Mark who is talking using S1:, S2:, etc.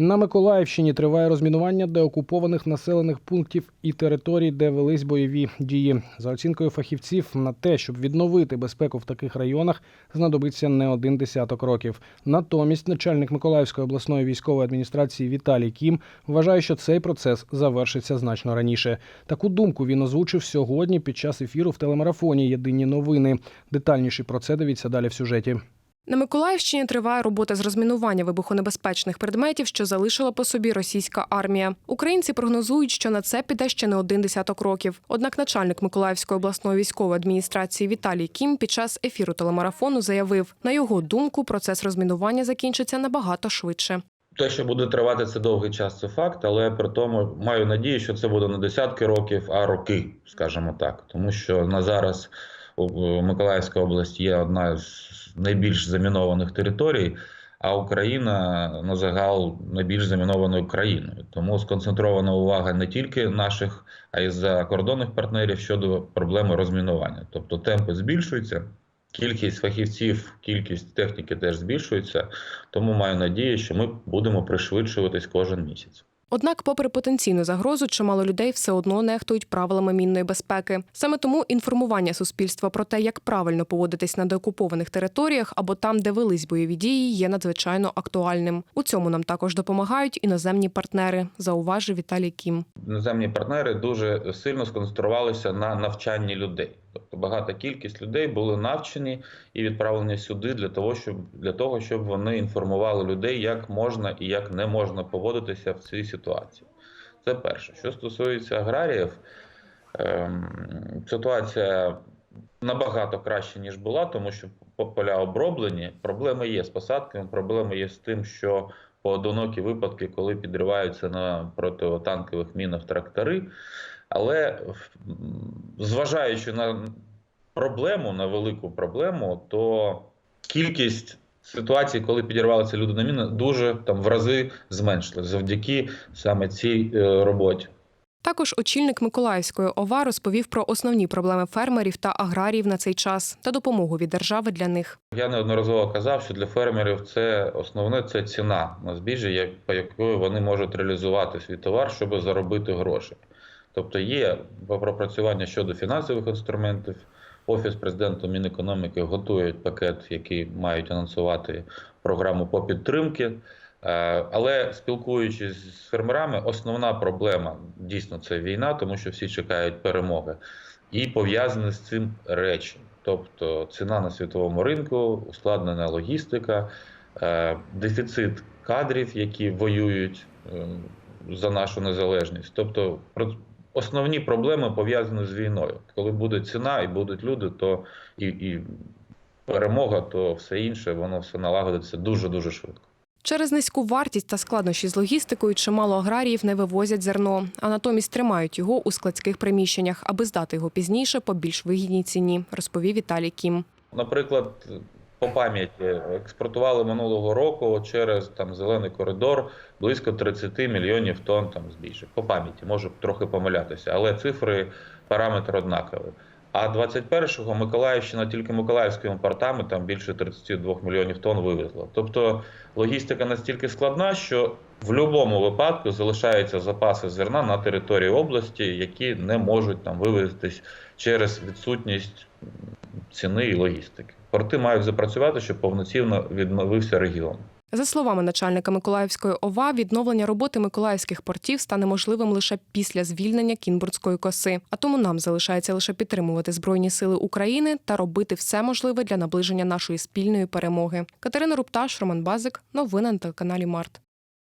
S1: На Миколаївщині триває розмінування деокупованих населених пунктів і територій, де велись бойові дії. За оцінкою фахівців, на те, щоб відновити безпеку в таких районах, знадобиться не один десяток років. Натомість начальник Миколаївської обласної військової адміністрації Віталій Кім вважає, що цей процес завершиться значно раніше. Таку думку він озвучив сьогодні під час ефіру в телемарафоні Єдині новини. Детальніше про це дивіться далі в сюжеті.
S2: На Миколаївщині триває робота з розмінування вибухонебезпечних предметів, що залишила по собі російська армія. Українці прогнозують, що на це піде ще не один десяток років. Однак начальник Миколаївської обласної військової адміністрації Віталій Кім під час ефіру телемарафону заявив, на його думку, процес розмінування закінчиться набагато швидше.
S3: Те, що буде тривати це довгий час, це факт, але при тому маю надію, що це буде не десятки років, а роки, скажімо так. Тому що на зараз у- Миколаївська область є одна з найбільш замінованих територій, а Україна на загал найбільш замінованою країною. Тому сконцентрована увага не тільки наших, а й закордонних партнерів щодо проблеми розмінування. Тобто темпи збільшуються. Кількість фахівців, кількість техніки теж збільшується, тому маю надію, що ми будемо пришвидшуватись кожен місяць.
S2: Однак, попри потенційну загрозу, чимало людей все одно нехтують правилами мінної безпеки. Саме тому інформування суспільства про те, як правильно поводитись на деокупованих територіях або там, де велись бойові дії, є надзвичайно актуальним. У цьому нам також допомагають іноземні партнери, зауважив Віталій Кім.
S3: Іноземні партнери дуже сильно сконцентрувалися на навчанні людей. Тобто багата кількість людей були навчені і відправлені сюди для того, щоб для того, щоб вони інформували людей, як можна і як не можна поводитися в цій ситуації. Це перше. Що стосується аграріїв, ем, ситуація набагато краще ніж була, тому що поля оброблені. Проблеми є з посадками, проблеми є з тим, що поодинокі випадки, коли підриваються на протитанкових мінах трактори. Але зважаючи на проблему, на велику проблему, то кількість ситуацій, коли підірвалися люди на міни, дуже там в рази зменшилась завдяки саме цій е, роботі.
S2: Також очільник Миколаївської ОВА розповів про основні проблеми фермерів та аграріїв на цей час та допомогу від держави для них.
S3: Я неодноразово казав, що для фермерів це основне це ціна на збіжжя, як- по якою вони можуть реалізувати свій товар, щоб заробити гроші. Тобто є пропрацювання щодо фінансових інструментів. Офіс президента Мінекономіки готує пакет, який мають анонсувати програму по підтримки. Е, Але спілкуючись з фермерами, основна проблема дійсно це війна, тому що всі чекають перемоги, і пов'язані з цим речі. Тобто ціна на світовому ринку, ускладнена логістика, е, дефіцит кадрів, які воюють е, за нашу незалежність. Тобто основні проблеми пов'язані з війною. Коли буде ціна і будуть люди, то і, і перемога, то все інше, воно все налагодиться дуже дуже швидко.
S2: Через низьку вартість та складнощі з логістикою чимало аграріїв не вивозять зерно, а натомість тримають його у складських приміщеннях, аби здати його пізніше по більш вигідній ціні, розповів Віталій Кім.
S3: Наприклад, по пам'яті експортували минулого року через там зелений коридор близько 30 мільйонів тонн там збільше. По пам'яті можу трохи помилятися, але цифри, параметр однаковий. А 21-го Миколаївщина тільки Миколаївськими портами там більше 32 мільйонів тонн вивезла. Тобто логістика настільки складна, що в будь-якому випадку залишаються запаси зерна на території області, які не можуть там вивезтись через відсутність ціни і логістики. Порти мають запрацювати, щоб повноцінно відновився регіон.
S2: За словами начальника Миколаївської ОВА, відновлення роботи миколаївських портів стане можливим лише після звільнення Кінбурдської коси. А тому нам залишається лише підтримувати збройні сили України та робити все можливе для наближення нашої спільної перемоги. Катерина Рупташ, Роман Базик, новини на телеканалі Март.